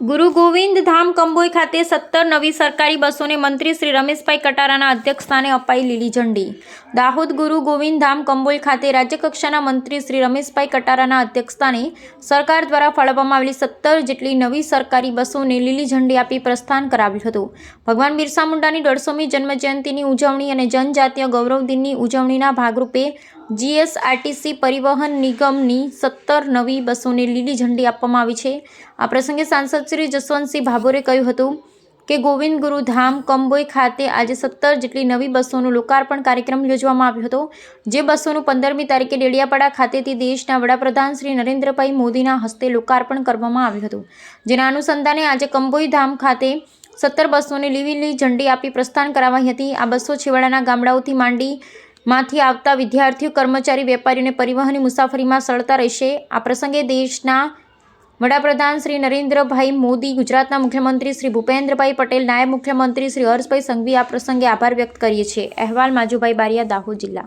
ગુરુ ગોવિંદ ધામ કંબોઈ ખાતે સત્તર નવી સરકારી બસોને મંત્રી શ્રી રમેશભાઈ કટારાના અધ્યક્ષસ્થાને અપાઈ લીલી ઝંડી. દાહોદ ગુરુ ગોવિંદ ધામ કંબોઈ ખાતે રાજ્યકક્ષાના મંત્રી શ્રી રમેશભાઈ કટારાના અધ્યક્ષસ્થાને સરકાર દ્વારા ફાળવવામાં આવેલી સત્તર જેટલી નવી સરકારી બસોને લીલી ઝંડી આપી પ્રસ્થાન કરાવ્યું હતું. ભગવાન બિરસા મુંડાની દોઢસોમી જન્મજયંતિની ઉજવણી અને જનજાતીય ગૌરવ દિનની ઉજવણીના ભાગરૂપે જીએસઆરટીસી પરિવહન નિગમની સત્તર નવી બસોને લીલી ઝંડી આપવામાં આવી છે. આ પ્રસંગે સાંસદ શ્રી જસવંતસિંહ ભાભોરે કહ્યું હતું કે ગોવિંદ ગુરુ ધામ કંબોઈ ખાતે આજે સત્તર જેટલી નવી બસોનું લોકાર્પણ કાર્યક્રમ યોજવામાં આવ્યો હતો. જે બસોનું પંદરમી તારીખે ડેડિયાપાડા ખાતેથી દેશના વડાપ્રધાન શ્રી નરેન્દ્રભાઈ મોદીના હસ્તે લોકાર્પણ કરવામાં આવ્યું હતું. જેના અનુસંધાને આજે કંબોઈ ધામ ખાતે સત્તર બસોને લીલી ઝંડી આપી પ્રસ્થાન કરાવાઈ હતી. આ બસો છેવાડાના ગામડાઓથી માંડી માંથી આવતા વિદ્યાર્થીઓ, કર્મચારી વેપારીઓને પરિવહનની મુસાફરીમાં સરળતા રહેશે. આ પ્રસંગે દેશના વડાપ્રધાન શ્રી નરેન્દ્રભાઈ મોદી, ગુજરાતના મુખ્યમંત્રી શ્રી ભૂપેન્દ્રભાઈ પટેલ, નાયબ મુખ્યમંત્રી શ્રી હર્ષભાઈ સંઘવી આ પ્રસંગે આભાર વ્યક્ત કરીએ છીએ. અહેવાલ માજુભાઈ બારિયા, દાહોદ જિલ્લા.